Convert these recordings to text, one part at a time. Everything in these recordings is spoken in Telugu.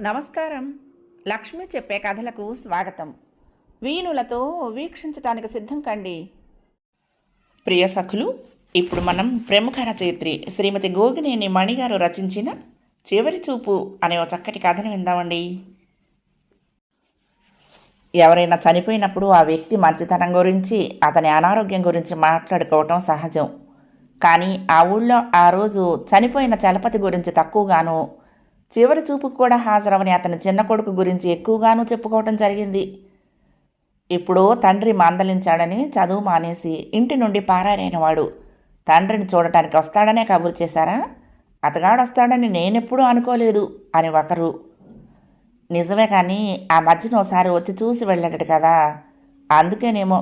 నమస్కారం. లక్ష్మి చెప్పే కథలకు స్వాగతం. వీణులతో వీక్షించటానికి సిద్ధం కండి. ప్రియ సఖులు ఇప్పుడు మనం ప్రముఖ రచయిత్రి శ్రీమతి గోగినేని మణిగారు రచించిన చివరి చూపు అనే ఓ చక్కటి కథను విందామండి. ఎవరైనా చనిపోయినప్పుడు ఆ వ్యక్తి మంచితనం గురించి అతని అనారోగ్యం గురించి మాట్లాడుకోవటం సహజం. కానీ ఆ ఊళ్ళో ఆ రోజు చనిపోయిన చలపతి గురించి తక్కువగాను చివరి చూపుకు కూడా హాజరవని అతని చిన్న కొడుకు గురించి ఎక్కువగానూ చెప్పుకోవటం జరిగింది. ఇప్పుడు తండ్రి మందలించాడని చదువు మానేసి ఇంటి నుండి పారారైనవాడు. తండ్రిని చూడటానికి వస్తాడనే కబురు చేశారా? అతగాడు వస్తాడని నేనెప్పుడూ అనుకోలేదు అని ఒకరు. నిజమే కానీ ఆ మధ్యన ఒకసారి వచ్చి చూసి వెళ్ళాడు కదా? అందుకేనేమో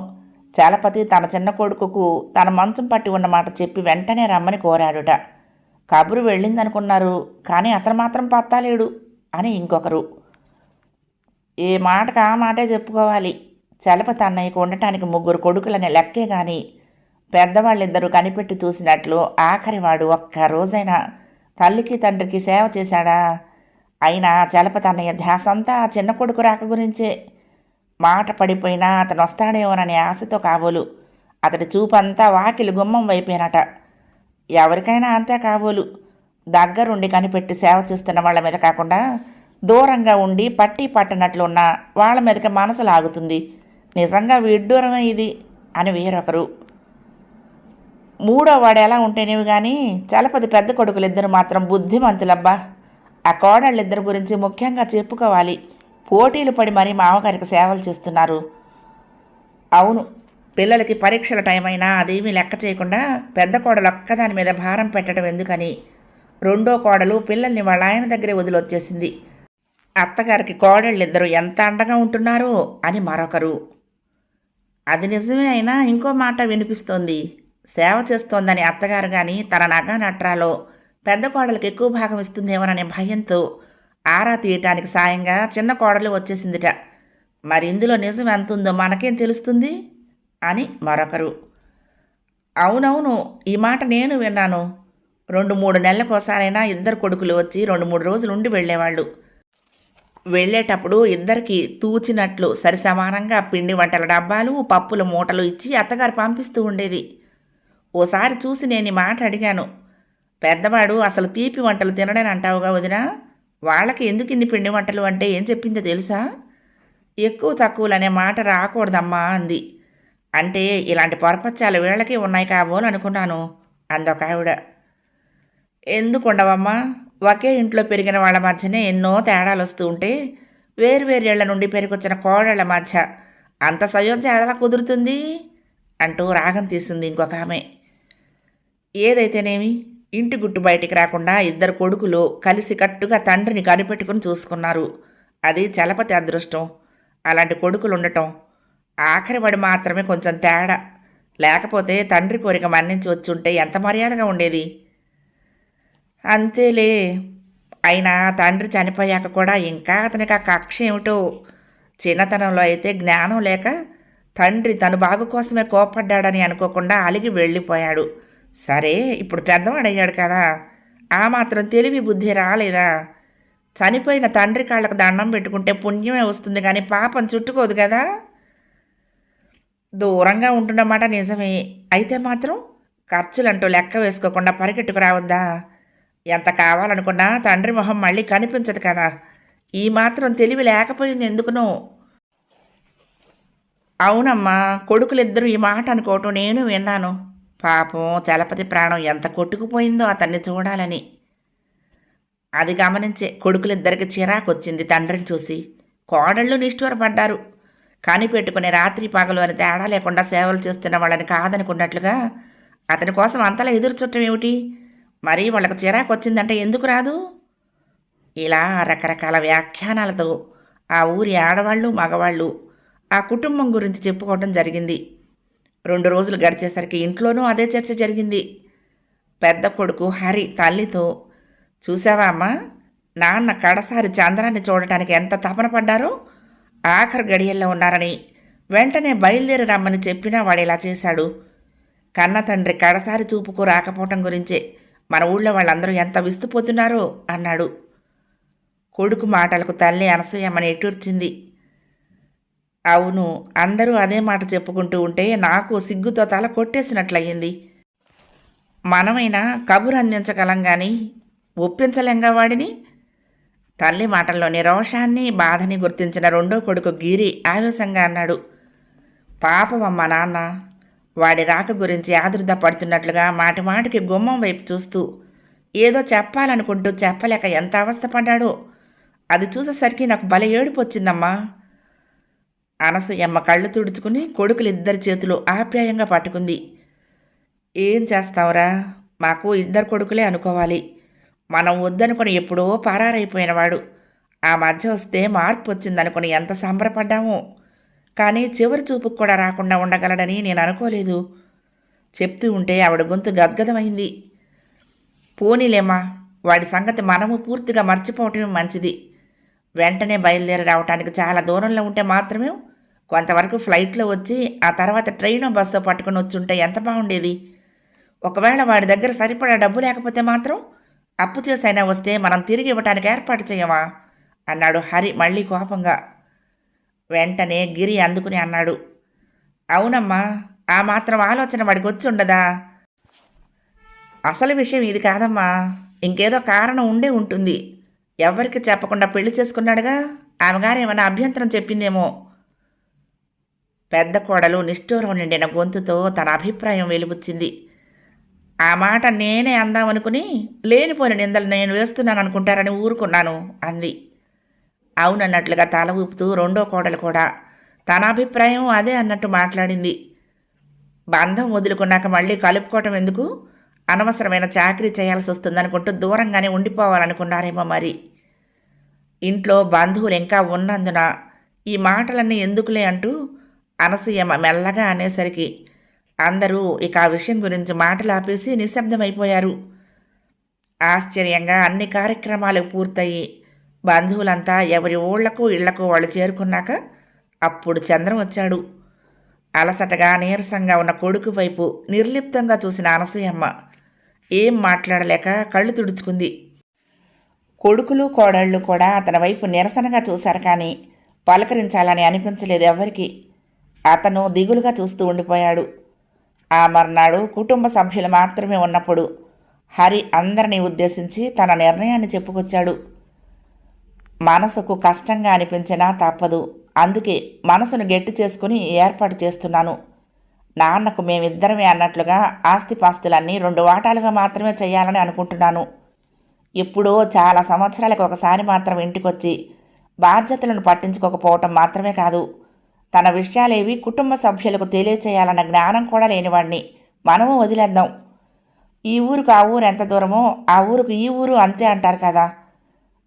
చలపతి తన చిన్న కొడుకుకు తన మంచం పట్టి ఉన్న మాట చెప్పి వెంటనే రమ్మని కోరాడుట. కబురు వెళ్ళిందనుకున్నారు కానీ అతను మాత్రం పత్తాలేడు అని ఇంకొకరు. ఏ మాటకు ఆ మాటే చెప్పుకోవాలి. చలపతి అన్నయ్యకు ఉండటానికి ముగ్గురు కొడుకులనే లెక్కే కానీ పెద్దవాళ్ళిద్దరూ కనిపెట్టి చూసినట్లు ఆఖరివాడు ఒక్క రోజైనా తల్లికి తండ్రికి సేవ చేశాడా? అయినా చలపతి అన్నయ్య ధ్యాసంతా ఆ చిన్న కొడుకు రాక గురించే. మాట పడిపోయినా అతను వస్తాడేమోననే ఆశతో కాబోలు. అతడి చూపంతా వాకిలి గుమ్మం వైపోయినట ఎవరికైనా అంతే కాబోలు. దగ్గరుండి కనిపెట్టి సేవ చేస్తున్న వాళ్ళ మీద కాకుండా దూరంగా ఉండి పట్టి పట్టనట్లు ఉన్న వాళ్ళ మీదకి మనసు లాగుతుంది. నిజంగా విడ్డూరమే ఇది అని వేరొకరు. మూడో వాడు ఎలా ఉంటేనేవి కానీ చలపతి పెద్ద కొడుకులిద్దరు మాత్రం బుద్ధిమంతులబ్బా. ఆ కోడళ్ళిద్దరి గురించి ముఖ్యంగా చెప్పుకోవాలి. పోటీలు పడి మరీ మామగారికి సేవలు చేస్తున్నారు. అవును పిల్లలకి పరీక్షల టైం అయినా అదేమీ లెక్క చేయకుండా పెద్ద కోడలు ఒక్కదాని మీద భారం పెట్టడం ఎందుకని? రెండో కోడలు పిల్లల్ని వాళ్ళ ఆయన దగ్గరే వదిలొచ్చేసింది. అత్తగారికి కోడళ్ళిద్దరూ ఎంత అండగా ఉంటున్నారో అని మరొకరు. అది నిజమే అయినా ఇంకో మాట వినిపిస్తోంది. సేవ చేస్తోందని అత్తగారు కానీ తన నగ నట్రాలో పెద్ద కోడలకు ఎక్కువ భాగం ఇస్తుందేమోననే భయంతో ఆరా తీయటానికి సాయంగా చిన్న కోడలు వచ్చేసిందిట. మరి ఇందులో నిజం ఎంత ఉందో మనకేం తెలుస్తుంది? అని మరొకరు. అవునవును ఈ మాట నేను విన్నాను. రెండు మూడు నెలలకోసారైనా ఇద్దరు కొడుకులు వచ్చి రెండు మూడు రోజులు ఉండి వెళ్ళేవాళ్ళు. వెళ్ళేటప్పుడు ఇద్దరికి తూచినట్లు సరిసమానంగా పిండి వంటల డబ్బాలు పప్పుల మూటలు ఇచ్చి అత్తగారు పంపిస్తూ ఉండేది. ఓసారి చూసి నేను ఈ మాట అడిగాను. పెద్దవాడు అసలు తీపి వంటలు తినడని అంటావుగా వదినా? వాళ్ళకి ఎందుకు ఇన్ని పిండి వంటలు అంటే ఏం చెప్పిందో తెలుసా? ఎక్కువ తక్కువలనే మాట రాకూడదమ్మా అంది. అంటే ఇలాంటి పొరపచ్చాలు వీళ్ళకి ఉన్నాయి కాబోలు అనుకున్నాను అందొక ఆవిడ. ఎందుకు ఉండవమ్మా ఒకే ఇంట్లో పెరిగిన వాళ్ళ మధ్యనే ఎన్నో తేడాలు వస్తూ ఉంటే వేరువేరేళ్ళ నుండి పెరిగొచ్చిన కోడళ్ళ మధ్య అంత సయోధ్య ఎలా కుదురుతుంది? అంటూ రాగం తీసింది ఇంకొక ఆమె. ఏదైతేనేమి? ఇంటి గుట్టు బయటికి రాకుండా ఇద్దరు కొడుకులు కలిసి కట్టుగా తండ్రిని కనిపెట్టుకుని చూసుకున్నారు. అది చలపతి అదృష్టం. అలాంటి కొడుకులు ఉండటం ఆఖరి వాడు మాత్రమే కొంచెం తేడా. లేకపోతే తండ్రి కోరిక మన్నించి వచ్చి ఉంటే ఎంత మర్యాదగా ఉండేది? అంతేలే. అయినా తండ్రి చనిపోయాక కూడా ఇంకా అతనికి ఆ కక్ష ఏమిటో? చిన్నతనంలో అయితే జ్ఞానం లేక తండ్రి తను బాగు కోసమే కోపడ్డాడని అనుకోకుండా అలిగి వెళ్ళిపోయాడు. సరే ఇప్పుడు పెద్దవాడయ్యాడు కదా. ఆ మాత్రం తెలివి బుద్ధి రాలేదా? చనిపోయిన తండ్రి కాళ్ళకు దండం పెట్టుకుంటే పుణ్యమే వస్తుంది కానీ పాపం చుట్టుకోదు కదా. దూరంగా ఉంటున్నమాట నిజమే. అయితే మాత్రం ఖర్చులంటూ లెక్క వేసుకోకుండా పరిగెట్టుకు రావద్దా? ఎంత కావాలనుకున్నా తండ్రి మొహం మళ్ళీ కనిపించదు కదా. ఈ మాత్రం తెలివి లేకపోయింది ఎందుకునో. అవునమ్మా కొడుకులిద్దరూ ఈ మాట అనుకోవటం నేను విన్నాను. పాపం చలపతి ప్రాణం ఎంత కొట్టుకుపోయిందో అతన్ని చూడాలని. అది గమనించే కొడుకులిద్దరికి చిరాకొచ్చింది తండ్రిని చూసి. కోడళ్ళు నిష్ఠూరపడ్డారు. కనిపెట్టుకునే రాత్రి పగలు అని తేడా లేకుండా సేవలు చేస్తున్న వాళ్ళని కాదనుకున్నట్లుగా అతని కోసం అంతలా ఎదురు చుట్టం ఏమిటి? మరి వాళ్ళకు చిరాకు వచ్చిందంటే ఎందుకు రాదు? ఇలా రకరకాల వ్యాఖ్యానాలతో ఆ ఊరి ఆడవాళ్ళు మగవాళ్ళు ఆ కుటుంబం గురించి చెప్పుకోవడం జరిగింది. రెండు రోజులు గడిచేసరికి ఇంట్లోనూ అదే చర్చ జరిగింది. పెద్ద కొడుకు హరి తల్లితో చూసావా అమ్మా నాన్న కడసారి చంద్రాన్ని చూడటానికి ఎంత తపన పడ్డారో ఆఖరి గడియల్లో ఉన్నారని వెంటనే బయలుదేరి రమ్మని చెప్పినా వాడు ఇలా చేశాడు. కన్న తండ్రి కడసారి చూపుకు రాకపోవటం గురించే మన ఊళ్ళో వాళ్ళందరూ ఎంత విస్తుపోతున్నారో అన్నాడు. కొడుకు మాటలకు తల్లి అనసూయమ్మని ఎటూర్చింది. అవును అందరూ అదే మాట చెప్పుకుంటూ ఉంటే నాకు సిగ్గుతో తల కొట్టేసినట్లయింది. మనమైనా కబురు అందించగలం కానీ ఒప్పించలేంగా వాడిని? తల్లి మాటల్లోని రోషాన్ని బాధని గుర్తించిన రెండో కొడుకు గిరి ఆవేశంగా అన్నాడు. పాపమమ్మ నాన్న వాడి రాక గురించి ఆదుర్ద పడుతున్నట్లుగా మాటి మాటికి గుమ్మం వైపు చూస్తూ ఏదో చెప్పాలనుకుంటూ చెప్పలేక ఎంత అవస్థపడ్డాడో అది చూసేసరికి నాకు భలే ఏడుపు వచ్చిందమ్మా. అనసూయమ్మ కళ్ళు తుడుచుకుని కొడుకులు ఇద్దరి చేతులు ఆప్యాయంగా పట్టుకుంది. ఏం చేస్తావురా? మాకు ఇద్దరు కొడుకులే అనుకోవాలి. మనం వద్దనుకుని ఎప్పుడో పరారైపోయినవాడు ఆ మధ్య వస్తే మార్పు వచ్చిందనుకుని ఎంత సంబరపడ్డామో. కానీ చివరి చూపుకు కూడా రాకుండా ఉండగలడని నేను అనుకోలేదు. చెప్తూ ఉంటే ఆవిడ గొంతు గద్గదమైంది. పోనీలేమ్మా వాడి సంగతి మనము పూర్తిగా మర్చిపోవటమే మంచిది. వెంటనే బయలుదేరి రావటానికి చాలా దూరంలో ఉంటే మాత్రమే కొంతవరకు ఫ్లైట్లో వచ్చి ఆ తర్వాత ట్రైన్ బస్సు పట్టుకుని వచ్చి ఉంటే ఎంత బాగుండేది. ఒకవేళ వాడి దగ్గర సరిపడా డబ్బు లేకపోతే మాత్రం అప్పు చేసైనా వస్తే మనం తిరిగి ఇవ్వటానికి ఏర్పాటు చేయమా? అన్నాడు హరి మళ్ళీ కోపంగా. వెంటనే గిరి అందుకుని అన్నాడు. అవునమ్మా ఆ మాత్రం ఆలోచన వాడికి వచ్చి ఉండదా? అసలు విషయం ఇది కాదమ్మా. ఇంకేదో కారణం ఉండే ఉంటుంది. ఎవరికి చెప్పకుండా పెళ్ళి చేసుకున్నాడుగా? ఆమెగారు ఏమైనా అభ్యంతరం చెప్పిందేమో? పెద్ద కోడలు నిష్ఠూరం నిండిన గొంతుతో తన అభిప్రాయం వెలుబుచ్చింది. ఆ మాట నేనే అందామనుకుని లేనిపోయిన నిందలు నేను వేస్తున్నాను అనుకుంటారని ఊరుకున్నాను అంది. అవునన్నట్లుగా తల ఊపుతూ రెండో కోడలు కూడా తన అభిప్రాయం అదే అన్నట్టు మాట్లాడింది. బంధం వదులుకున్నాక మళ్ళీ కలుపుకోవటం ఎందుకు? అనవసరమైన చాకరీ చేయాల్సి వస్తుందనుకుంటూ దూరంగానే ఉండిపోవాలనుకున్నారేమో మరి. ఇంట్లో బంధువులు ఇంకా ఉన్నందున ఈ మాటలన్నీ ఎందుకులే అంటూ అనసూయమ్మ మెల్లగా అనేసరికి అందరూ ఇక ఆ విషయం గురించి మాటలు ఆపేసి నిశ్శబ్దమైపోయారు. ఆశ్చర్యంగా అన్ని కార్యక్రమాలు పూర్తయి బంధువులంతా ఎవరి ఊళ్ళకు ఇళ్ళకు వాళ్ళు చేరుకున్నాక అప్పుడు చంద్రం వచ్చాడు. అలసటగా నీరసంగా ఉన్న కొడుకు వైపు నిర్లిప్తంగా చూసిన అనసూయమ్మ ఏం మాట్లాడలేక కళ్ళు తుడుచుకుంది. కొడుకులు కోడళ్ళు కూడా అతని వైపు నిరసనగా చూశారు కానీ పలకరించాలని అనిపించలేదు ఎవరికి. అతను దిగులుగా చూస్తూ ఉండిపోయాడు. ఆ మర్నాడు కుటుంబ సభ్యులు మాత్రమే ఉన్నప్పుడు హరి అందరినీ ఉద్దేశించి తన నిర్ణయాన్ని చెప్పుకొచ్చాడు. మనసుకు కష్టంగా అనిపించినా తప్పదు. అందుకే మనసును గట్టి చేసుకుని ఏర్పాటు చేస్తున్నాను. నాన్నకు మేమిద్దరమే అన్నట్లుగా ఆస్తిపాస్తులన్నీ రెండు వాటాలుగా మాత్రమే చేయాలని అనుకుంటున్నాను. ఎప్పుడో చాలా సంవత్సరాలకు ఒకసారి మాత్రం ఇంటికొచ్చి బాధ్యతలను పట్టించుకోకపోవటం మాత్రమే కాదు. తన విషయాలేవి కుటుంబ సభ్యులకు తెలియచేయాలన్న జ్ఞానం కూడా లేనివాడిని మనము వదిలేద్దాం. ఈ ఊరుకు ఆ ఊరు ఎంత దూరమో ఆ ఊరుకు ఈ ఊరు అంతే అంటారు కదా.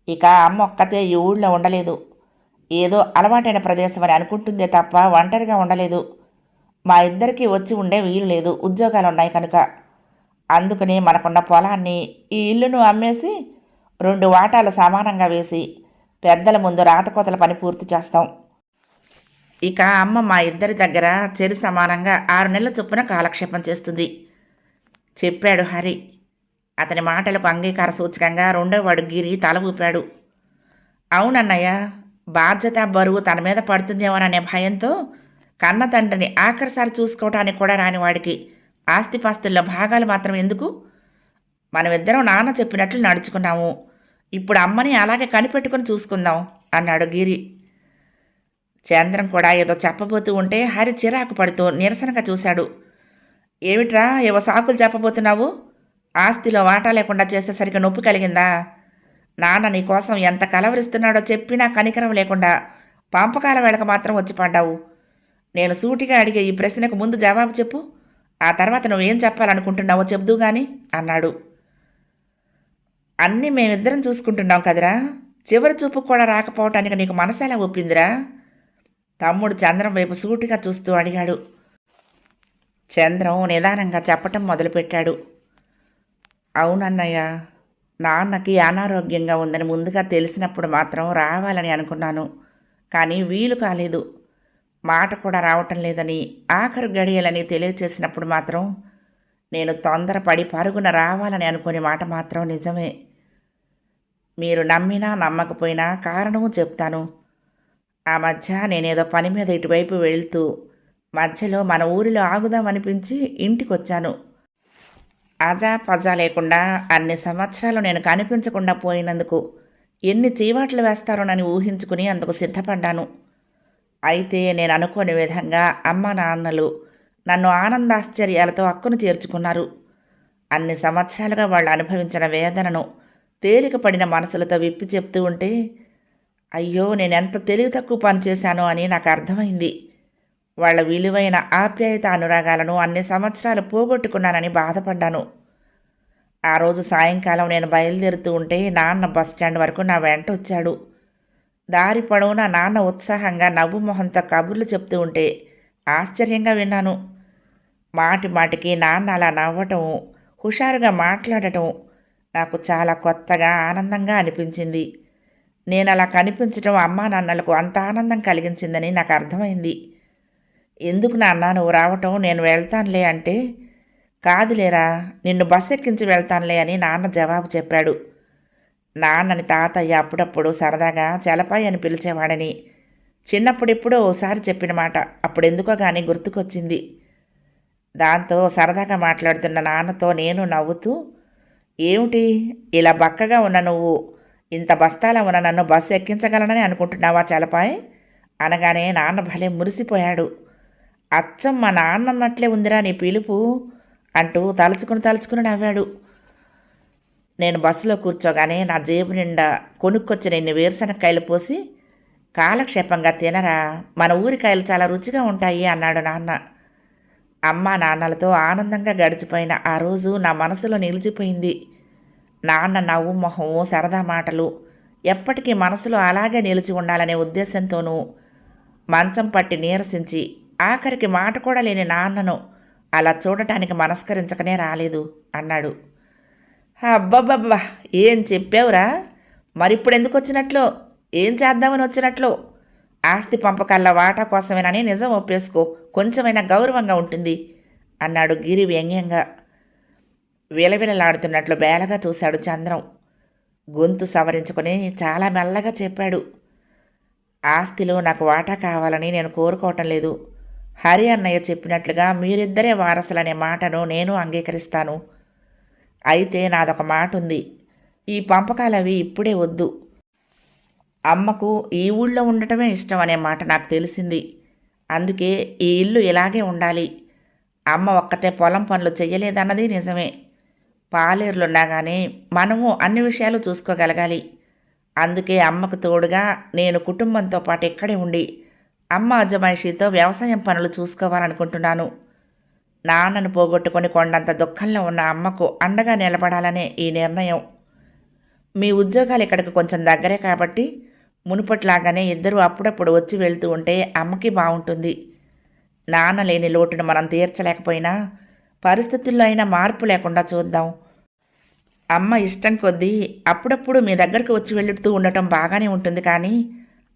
ఇక అమ్మ ఒక్కతే ఈ ఊళ్ళో ఉండలేదు. ఏదో అలవాటైన ప్రదేశం అని అనుకుంటుందే తప్ప ఒంటరిగా ఉండలేదు. మా ఇద్దరికీ వచ్చి ఉండే వీలు లేదు. ఉద్యోగాలు ఉన్నాయి కనుక. అందుకని మనకున్న పొలాన్ని ఈ ఇల్లును అమ్మేసి రెండు వాటాలు సమానంగా వేసి పెద్దల ముందు రాతకోతల పని పూర్తి చేస్తాం. ఇక అమ్మ మా ఇద్దరి దగ్గర చెరు సమానంగా ఆరు నెలల చొప్పున కాలక్షేపం చేస్తుంది. చెప్పాడు హరి. అతని మాటలకు అంగీకార సూచకంగా రెండోవాడు గిరి తల ఊపాడు. అవునన్నయ్య బాధ్యత బరువు తన మీద పడుతుందేమోననే భయంతో కన్న తండ్రిని ఆఖరిసారి చూసుకోవటానికి కూడా రాని వాడికి ఆస్తిపాస్తుల్లో భాగాలు మాత్రం ఎందుకు? మనమిద్దరం నాన్న చెప్పినట్లు నడుచుకున్నాము. ఇప్పుడు అమ్మని అలాగే కనిపెట్టుకుని చూసుకుందాం అన్నాడు గిరి. చంద్రం కూడా ఏదో చెప్పబోతూ ఉంటే హరి చిరాకు పడుతూ నిరసనగా చూశాడు. ఏమిట్రా ఏవో సాకులు చెప్పబోతున్నావు? ఆస్తిలో వాటా లేకుండా చేసేసరికి నొప్పి కలిగిందా? నాన్న నీ కోసం ఎంత కలవరిస్తున్నాడో చెప్పినా కనికరం లేకుండా పంపకాల వేళకు మాత్రం వచ్చి పడ్డావు. నేను సూటిగా అడిగే ఈ ప్రశ్నకు ముందు జవాబు చెప్పు. ఆ తర్వాత నువ్వేం చెప్పాలనుకుంటున్నావో చెబుదూ గాని అన్నాడు. అన్నీ మేమిద్దరం చూసుకుంటున్నాం కదరా. చివరి చూపు కూడా రాకపోవటానికి నీకు మనసు ఎలా ఒప్పిందిరా? తమ్ముడు చంద్రం వైపు సూటిగా చూస్తూ అడిగాడు. చంద్రం నిదానంగా చెప్పటం మొదలుపెట్టాడు. అవునన్నయ్య నాన్నకి అనారోగ్యంగా ఉందని ముందుగా తెలిసినప్పుడు మాత్రం రావాలని అనుకున్నాను కానీ వీలు కాలేదు. మాట కూడా రావటం లేదని ఆఖరు గడియలని తెలియచేసినప్పుడు మాత్రం నేను తొందరపడి పరుగున రావాలని అనుకునే మాట మాత్రం నిజమే. మీరు నమ్మినా నమ్మకపోయినా కారణము చెప్తాను. ఆ మధ్య నేనేదో పని మీద ఇటువైపు వెళ్తూ మధ్యలో మన ఊరిలో ఆగుదామనిపించి ఇంటికొచ్చాను. అజా పజా లేకుండా అన్ని సంవత్సరాలు నేను కనిపించకుండా పోయినందుకు ఎన్ని చీవాట్లు వేస్తారోనని ఊహించుకుని అందుకు సిద్ధపడ్డాను. అయితే నేను అనుకోని విధంగా అమ్మ నాన్నలు నన్ను ఆనందాశ్చర్యాలతో అక్కును చేర్చుకున్నారు. అన్ని సంవత్సరాలుగా వాళ్ళు అనుభవించిన వేదనను తేలికపడిన మనసులతో విప్పి చెప్తూ ఉంటే అయ్యో నేనెంత తెలివి తక్కువ పని చేశానో అని నాకు అర్థమైంది. వాళ్ళ విలువైన ఆప్యాయత అనురాగాలను అన్ని సంవత్సరాలు పోగొట్టుకున్నానని బాధపడ్డాను. ఆ రోజు సాయంకాలం నేను బయలుదేరుతూ ఉంటే నాన్న బస్ స్టాండ్ వరకు నా వెంట వచ్చాడు. దారి పొడవునా నాన్న ఉత్సాహంగా నవ్వు మొహంతో కబుర్లు చెప్తూ ఉంటే ఆశ్చర్యంగా విన్నాను. మాటి మాటికి నాన్న అలా నవ్వటం హుషారుగా మాట్లాడటం నాకు చాలా కొత్తగా ఆనందంగా అనిపించింది. నేను అలా కనిపించడం అమ్మా నాన్నలకు అంత ఆనందం కలిగించిందని నాకు అర్థమైంది. ఎందుకు నాన్న నువ్వు రావటం? నేను వెళ్తానులే అంటే? కాదులేరా నిన్ను బస్ ఎక్కించి వెళ్తానులే అని నాన్న జవాబు చెప్పాడు. నాన్నని తాతయ్య అప్పుడప్పుడు సరదాగా చలపాయి అని పిలిచేవాడని. చిన్నప్పుడెప్పుడో ఓసారి చెప్పిన మాట అప్పుడెందుకో కానీ గుర్తుకొచ్చింది. దాంతో సరదాగా మాట్లాడుతున్న నాన్నతో నేను నవ్వుతూ ఏమిటి? ఇలా బక్కగా ఉన్న నువ్వు ఇంత బస్తాల ఉన్న నన్ను బస్సు ఎక్కించగలనని అనుకుంటున్నావా చలపాయ్? అనగానే నాన్న భలే మురిసిపోయాడు. అచ్చం మా నాన్న అన్నట్లే ఉందిరా నీ పిలుపు అంటూ తలుచుకుని తలుచుకుని నవ్వాడు. నేను బస్సులో కూర్చోగానే నా జేబు నిండా కొనుక్కొచ్చిన ఇన్ని వేరుశనక్కాయలు పోసి కాలక్షేపంగా తినరా మన ఊరికాయలు చాలా రుచిగా ఉంటాయి అన్నాడు నాన్న. అమ్మ నాన్నలతో ఆనందంగా గడిచిపోయిన ఆ రోజు నా మనసులో నిలిచిపోయింది. నాన్న నవ్వు మొహము సరదా మాటలు. ఎప్పటికీ మనసులో అలాగే నిలిచి ఉండాలనే ఉద్దేశంతోనూ మంచం పట్టి నీరసించి ఆఖరికి మాట కూడా లేని నాన్నను అలా చూడటానికి మనస్కరించకనే రాలేదు అన్నాడు. అబ్బబ్బబ్బా ఏం చెప్పావురా? మరిప్పుడు ఎందుకు వచ్చినట్లు ఏం చేద్దామని వచ్చినట్లు? ఆస్తి పంపకాల వాటా కోసమేనని నిజం ఒప్పేసుకో కొంచెమైనా గౌరవంగా ఉంటుంది అన్నాడు గిరి వ్యంగ్యంగా. విలవిలలాడుతున్నట్లు బేలగా చూశాడు చంద్రం. గొంతు సవరించుకొని చాలా మెల్లగా చెప్పాడు. ఆస్తిలో నాకు వాటా కావాలని నేను కోరుకోవటం లేదు. హరి అన్నయ్య చెప్పినట్లుగా మీరిద్దరే వారసులనే మాటను నేను అంగీకరిస్తాను. అయితే నాదొక మాట ఉంది ఈ పంపకాలవి ఇప్పుడే వద్దు. అమ్మకు ఈ ఊళ్ళో ఉండటమే ఇష్టం అనే మాట నాకు తెలిసింది. అందుకే ఈ ఇల్లు ఇలాగే ఉండాలి. అమ్మ ఒక్కతే పొలం పనులు చెయ్యలేదన్నది నిజమే. పాలేరులున్నా కానీ మనము అన్ని విషయాలు చూసుకోగలగాలి. అందుకే అమ్మకు తోడుగా నేను కుటుంబంతో పాటు ఇక్కడే ఉండి అమ్మ అజమాయిషితో వ్యవసాయం పనులు చూసుకోవాలనుకుంటున్నాను. నాన్నను పోగొట్టుకొని కొండంత దుఃఖంలో ఉన్న అమ్మకు అండగా నిలబడాలనే ఈ నిర్ణయం. మీ ఉద్యోగాలు ఇక్కడికి కొంచెం దగ్గరే కాబట్టి మునుపట్లాగానే ఇద్దరు అప్పుడప్పుడు వచ్చి వెళ్తూ ఉంటే అమ్మకి బాగుంటుంది నాన్న లేని లోటును మనం తీర్చలేకపోయినా పరిస్థితుల్లో అయినా మార్పు లేకుండా చూద్దాం. అమ్మ ఇష్టం కొద్దీ అప్పుడప్పుడు మీ దగ్గరకు వచ్చి వెళుతూ ఉండటం బాగానే ఉంటుంది కానీ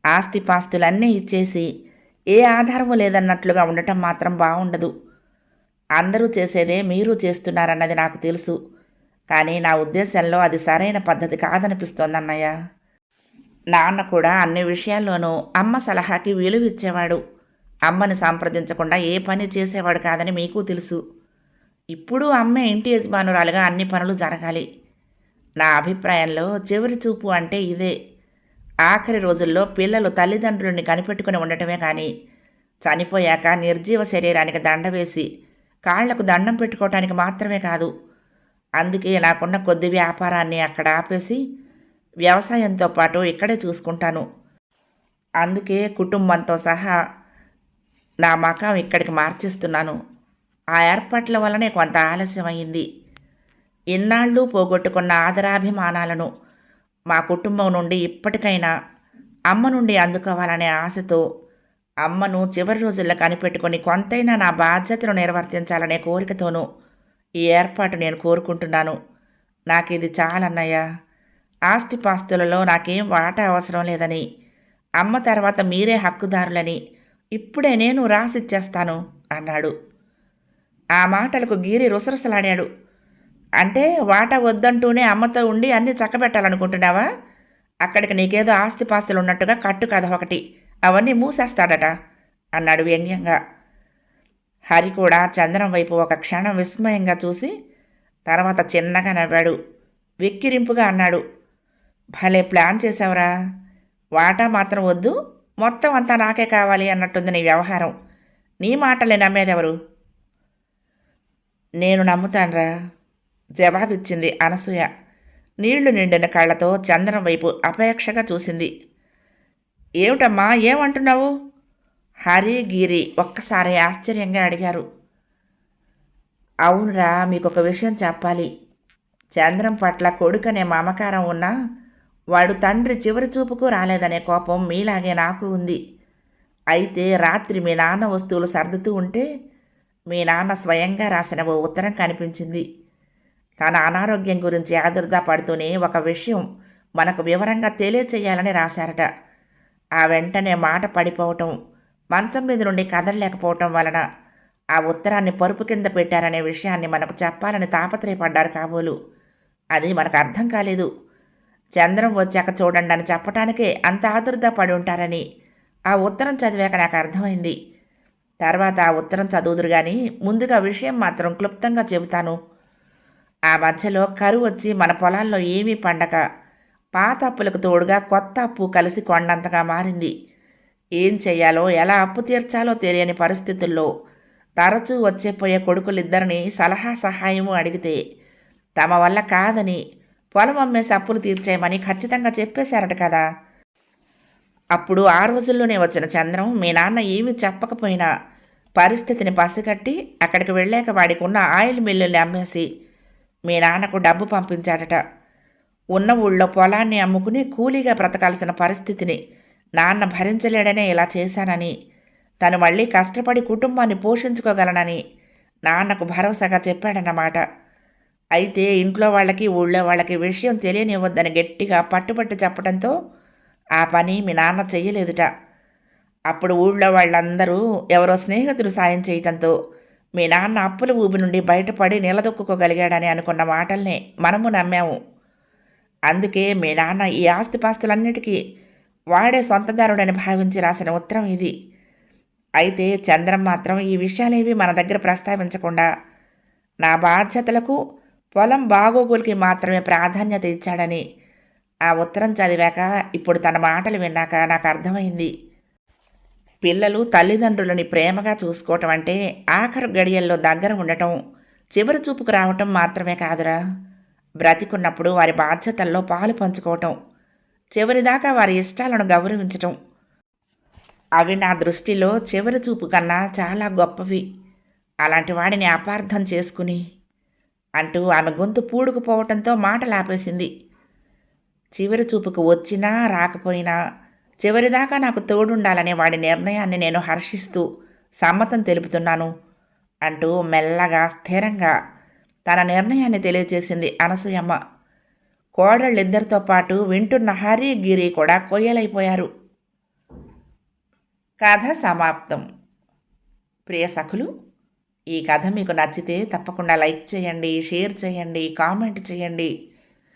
ఆస్తిపాస్తులన్నీ ఇచ్చేసి ఏ ఆధారము లేదన్నట్లుగా ఉండటం మాత్రం బాగుండదు అందరూ చేసేదే మీరు చేస్తున్నారన్నది నాకు తెలుసు. కానీ నా ఉద్దేశంలో అది సరైన పద్ధతి కాదనిపిస్తోందన్నయ్య. నాన్న కూడా అన్ని విషయాల్లోనూ అమ్మ సలహాకి వీలువిచ్చేవాడు. అమ్మని సంప్రదించకుండా ఏ పని చేసేవాడు కాదని మీకు తెలుసు. ఇప్పుడు అమ్మే ఇంటి యజమానురాలుగా అన్ని పనులు జరగాలి. నా అభిప్రాయంలో చివరి చూపు అంటే ఇదే. ఆఖరి రోజుల్లో పిల్లలు తల్లిదండ్రుల్ని కనిపెట్టుకుని ఉండటమే కానీ చనిపోయాక నిర్జీవ శరీరానికి దండ వేసి కాళ్ళకు దండం పెట్టుకోవటానికి మాత్రమే కాదు. అందుకే నాకున్న కొద్ది వ్యాపారాన్ని అక్కడ ఆపేసి వ్యవసాయంతో పాటు ఇక్కడే చూసుకుంటాను. అందుకే కుటుంబంతో సహా నా మకాం ఇక్కడికి మార్చేస్తున్నాను. ఆ ఏర్పాట్ల వల్లనే కొంత ఆలస్యం అయింది ఇన్నాళ్ళు పోగొట్టుకున్న ఆదరాభిమానాలను మా కుటుంబం నుండి ఇప్పటికైనా అమ్మ నుండి అందుకోవాలనే ఆశతో అమ్మను చివరి రోజుల్లో కనిపెట్టుకొని కొంతైనా నా బాధ్యతను నిర్వర్తించాలనే కోరికతోనూ ఈ ఏర్పాటు నేను కోరుకుంటున్నాను. నాకు ఇది చాలన్నయ్య. ఆస్తిపాస్తులలో నాకేం వాటా అవసరం లేదని అమ్మ తర్వాత మీరే హక్కుదారులని ఇప్పుడే నేను రాసిచ్చేస్తాను అన్నాడు. ఆ మాటలకు గీరి రుసరుసలాడాడు. అంటే వాటా వద్దంటూనే అమ్మతో ఉండి అన్నీ చక్కబెట్టాలనుకుంటున్నావా? అక్కడికి నీకేదో ఆస్తిపాస్తులు ఉన్నట్టుగా కట్టు కథ ఒకటి అవన్నీ మూసేస్తాడట అన్నాడు వ్యంగ్యంగా. హరి కూడా చంద్రం వైపు ఒక క్షణం విస్మయంగా చూసి తర్వాత చిన్నగా నవ్వాడు. వెక్కిరింపుగా అన్నాడు భలే ప్లాన్ చేసావురా వాటా మాత్రం వద్దు మొత్తం అంతా నాకే కావాలి అన్నట్టుంది నీ వ్యవహారం. నీ మాటలే నమ్మేదెవరు? నేను నమ్ముతాన్రా. జవాబిచ్చింది అనసూయ. నీళ్ళు నిండిన కళ్ళతో చంద్రం వైపు అపేక్షగా చూసింది. ఏమిటమ్మా ఏమంటున్నావు? హరి గిరి ఒక్కసారి ఆశ్చర్యంగా అడిగారు. అవునరా మీకు ఒక విషయం చెప్పాలి. చంద్రం పట్ల కొడుకనే మమకారం ఉన్నా వాడు తండ్రి చివరి చూపుకు రాలేదనే కోపం మీలాగే నాకు ఉంది. అయితే రాత్రి మీ నాన్న వస్తువులు సర్దుతూ ఉంటే మీ నాన్న స్వయంగా రాసిన ఓ ఉత్తరం కనిపించింది. తన అనారోగ్యం గురించి ఆదుర్దా పడుతూనే ఒక విషయం మనకు వివరంగా తెలియచేయాలని రాశారట. ఆ వెంటనే మాట పడిపోవటం మంచం మీద నుండి కదలలేకపోవటం వలన ఆ ఉత్తరాన్ని పరుపు కింద పెట్టారనే విషయాన్ని మనకు చెప్పాలని తాపత్రయపడ్డారు కాబోలు. అది మనకు అర్థం కాలేదు. చంద్రం వచ్చాక చూడండి అని చెప్పటానికే అంత ఆదుర్దా పడి ఉంటారని ఆ ఉత్తరం చదివాక నాకు అర్థమైంది. తర్వాత ఆ ఉత్తరం చదువుదురు కానీ ముందుగా విషయం మాత్రం క్లుప్తంగా చెబుతాను. ఆ మధ్యలో కరువు వచ్చి మన పొలాల్లో ఏమీ పండక. పాత అప్పులకు తోడుగా కొత్త అప్పు కలిసి కొండంతగా మారింది. ఏం చెయ్యాలో ఎలా అప్పు తీర్చాలో తెలియని పరిస్థితుల్లో తరచూ వచ్చేపోయే కొడుకులిద్దరిని సలహా సహాయము అడిగితే తమ వల్ల కాదని పొలం అమ్మేసి అప్పులు తీర్చేయమని ఖచ్చితంగా చెప్పేశారట కదా. అప్పుడు ఆ రోజుల్లోనే వచ్చిన చంద్రం మీ నాన్న ఏమి చెప్పకపోయినా పరిస్థితిని పసిగట్టి అక్కడికి వెళ్ళాక వాడికి ఉన్న ఆయిల్ మిల్లుల్ని అమ్మేసి మీ నాన్నకు డబ్బు పంపించాడట. ఉన్న ఊళ్ళో పొలాన్ని అమ్ముకుని కూలీగా బ్రతకాల్సిన పరిస్థితిని నాన్న భరించలేడనే ఇలా చేశానని తను మళ్ళీ కష్టపడి కుటుంబాన్ని పోషించుకోగలనని నాన్నకు భరోసాగా చెప్పాడన్నమాట. అయితే ఇంట్లో వాళ్ళకి ఊళ్ళో వాళ్ళకి విషయం తెలియనివ్వద్దని గట్టిగా పట్టుబట్టి చెప్పడంతో ఆ పని మీ నాన్న చెయ్యలేదుట. అప్పుడు ఊళ్ళో వాళ్ళందరూ ఎవరో స్నేహితులు సాయం చేయటంతో మీ నాన్న అప్పుల ఊబి నుండి బయటపడి నిలదొక్కుకోగలిగాడని అనుకున్న మాటల్నే మనము నమ్మాము. అందుకే మీ నాన్న ఈ ఆస్తిపాస్తులన్నిటికీ వాడే సొంతదారుడని భావించి రాసిన ఉత్తరం ఇది. అయితే చంద్రం మాత్రం ఈ విషయాలేవి మన దగ్గర ప్రస్తావించకుండా నా బాధ్యతలకు పొలం బాగోగులకి మాత్రమే ప్రాధాన్యత ఇచ్చాడని ఆ ఉత్తరం చదివాక ఇప్పుడు తన మాటలు విన్నాక నాకు అర్థమైంది. పిల్లలు తల్లిదండ్రులని ప్రేమగా చూసుకోవటం అంటే ఆఖరు గడియల్లో దగ్గర ఉండటం చివరి చూపుకు రావటం మాత్రమే కాదురా. బ్రతికున్నప్పుడు వారి బాధ్యతల్లో పాలు పంచుకోవటం చివరిదాకా వారి ఇష్టాలను గౌరవించటం. అవి నా దృష్టిలో చివరి చూపు కన్నా చాలా గొప్పవి. అలాంటి వాడిని అపార్థం చేసుకుని అంటూ ఆమె గొంతు పూడుకుపోవటంతో మాటలాపేసింది. ఆపేసింది చివరి చూపుకు వచ్చినా రాకపోయినా చివరిదాకా నాకు తోడుండాలనే వాడి నిర్ణయాన్ని నేను హర్షిస్తూ సమ్మతం తెలుపుతున్నాను అంటూ మెల్లగా స్థిరంగా తన నిర్ణయాన్ని తెలియజేసింది అనసూయమ్మ. కోడళ్ళిద్దరితో పాటు వింటున్న హరి గిరి కూడా కొయ్యలైపోయారు. కథ సమాప్తం. ప్రియ సఖులు ఈ కథ మీకు నచ్చితే తప్పకుండా లైక్ చేయండి షేర్ చేయండి కామెంట్ చేయండి.